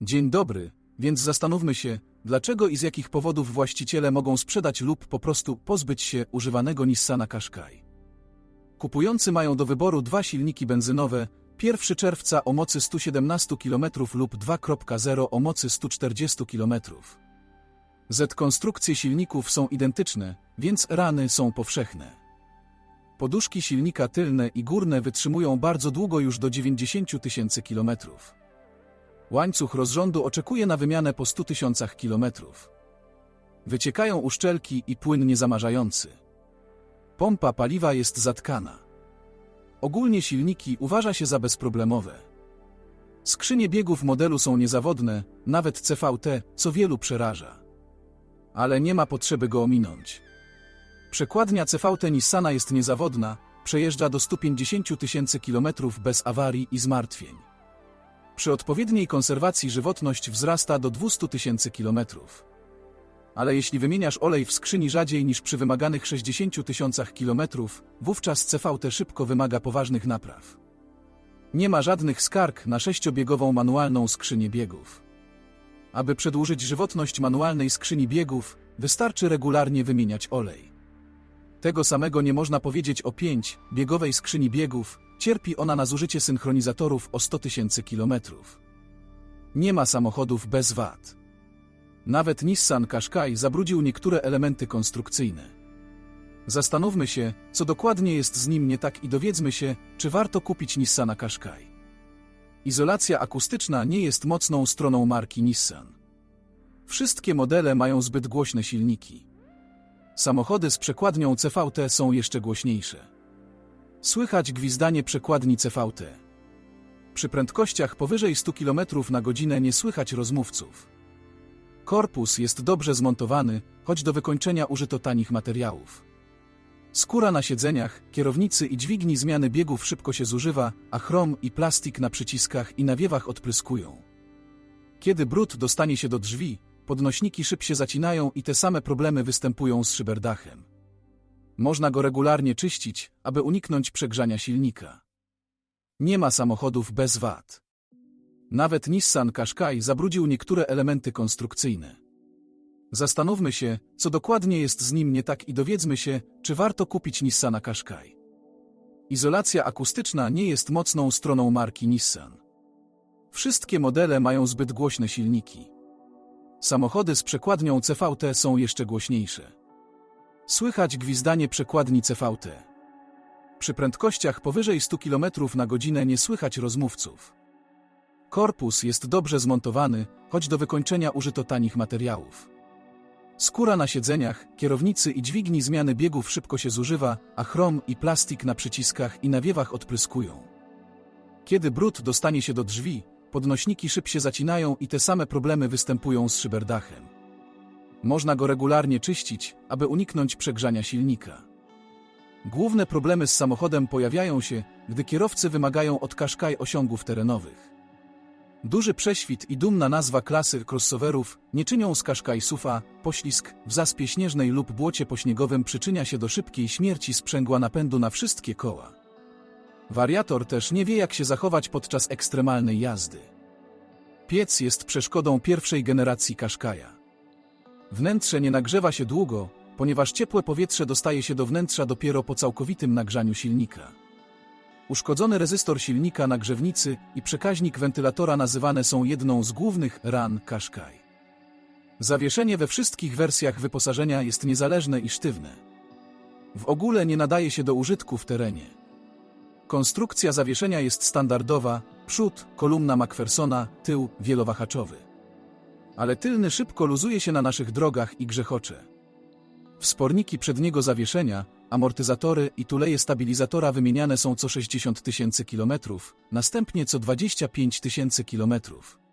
Dzień dobry, więc zastanówmy się, dlaczego i z jakich powodów właściciele mogą sprzedać lub po prostu pozbyć się używanego Nissana Qashqai. Kupujący mają do wyboru dwa silniki benzynowe, 1 czerwca o mocy 117 km lub 2.0 o mocy 140 km. Z konstrukcje silników są identyczne, więc rany są powszechne. Poduszki silnika tylne i górne wytrzymują bardzo długo już do 90 tysięcy kilometrów. Łańcuch rozrządu oczekuje na wymianę po 100 tysiącach kilometrów. Wyciekają uszczelki i płyn niezamarzający. Pompa paliwa jest zatkana. Ogólnie silniki uważa się za bezproblemowe. Skrzynie biegów modelu są niezawodne, nawet CVT, co wielu przeraża. Ale nie ma potrzeby go ominąć. Przekładnia CVT Nissana jest niezawodna, przejeżdża do 150 tysięcy kilometrów bez awarii i zmartwień. Przy odpowiedniej konserwacji żywotność wzrasta do 200 tysięcy kilometrów. Ale jeśli wymieniasz olej w skrzyni rzadziej niż przy wymaganych 60 tysiącach kilometrów, wówczas CVT szybko wymaga poważnych napraw. Nie ma żadnych skarg na sześciobiegową manualną skrzynię biegów. Aby przedłużyć żywotność manualnej skrzyni biegów, wystarczy regularnie wymieniać olej. Tego samego nie można powiedzieć o 5 biegowej skrzyni biegów, cierpi ona na zużycie synchronizatorów o 100 tysięcy kilometrów. Nie ma samochodów bez wad. Nawet Nissan Qashqai zabrudził niektóre elementy konstrukcyjne. Zastanówmy się, co dokładnie jest z nim nie tak i dowiedzmy się, czy warto kupić Nissana Qashqai. Izolacja akustyczna nie jest mocną stroną marki Nissan. Wszystkie modele mają zbyt głośne silniki. Samochody z przekładnią CVT są jeszcze głośniejsze. Słychać gwizdanie przekładni CVT. Przy prędkościach powyżej 100 km na godzinę nie słychać rozmówców. Korpus jest dobrze zmontowany, choć do wykończenia użyto tanich materiałów. Skóra na siedzeniach, kierownicy i dźwigni zmiany biegów szybko się zużywa, a chrom i plastik na przyciskach i nawiewach odpryskują. Kiedy brud dostanie się do drzwi, podnośniki szyb się zacinają i te same problemy występują z szyberdachem. Można go regularnie czyścić, aby uniknąć przegrzania silnika. Nie ma samochodów bez wad. Nawet Nissan Qashqai zabrudził niektóre elementy konstrukcyjne. Zastanówmy się, co dokładnie jest z nim nie tak i dowiedzmy się, czy warto kupić Nissana Qashqai. Izolacja akustyczna nie jest mocną stroną marki Nissan. Wszystkie modele mają zbyt głośne silniki. Samochody z przekładnią CVT są jeszcze głośniejsze. Słychać gwizdanie przekładni CVT. Przy prędkościach powyżej 100 km na godzinę nie słychać rozmówców. Korpus jest dobrze zmontowany, choć do wykończenia użyto tanich materiałów. Skóra na siedzeniach, kierownicy i dźwigni zmiany biegów szybko się zużywa, a chrom i plastik na przyciskach i nawiewach odpryskują. Kiedy brud dostanie się do drzwi, podnośniki szyb się zacinają i te same problemy występują z szyberdachem. Można go regularnie czyścić, aby uniknąć przegrzania silnika. Główne problemy z samochodem pojawiają się, gdy kierowcy wymagają od Qashqai osiągów terenowych. Duży prześwit i dumna nazwa klasy crossoverów nie czynią z Qashqai sufa, poślizg w zaspie śnieżnej lub błocie pośniegowym przyczynia się do szybkiej śmierci sprzęgła napędu na wszystkie koła. Wariator też nie wie jak się zachować podczas ekstremalnej jazdy. Piec jest przeszkodą pierwszej generacji Qashqai'a. Wnętrze nie nagrzewa się długo, ponieważ ciepłe powietrze dostaje się do wnętrza dopiero po całkowitym nagrzaniu silnika. Uszkodzony rezystor silnika nagrzewnicy i przekaźnik wentylatora nazywane są jedną z głównych ran Qashqai. Zawieszenie we wszystkich wersjach wyposażenia jest niezależne i sztywne. W ogóle nie nadaje się do użytku w terenie. Konstrukcja zawieszenia jest standardowa, przód, kolumna Macphersona, tył, wielowahaczowy. Ale tylny szybko luzuje się na naszych drogach i grzechocze. Wsporniki przedniego zawieszenia, amortyzatory i tuleje stabilizatora wymieniane są co 60 tysięcy kilometrów, następnie co 25 tysięcy kilometrów.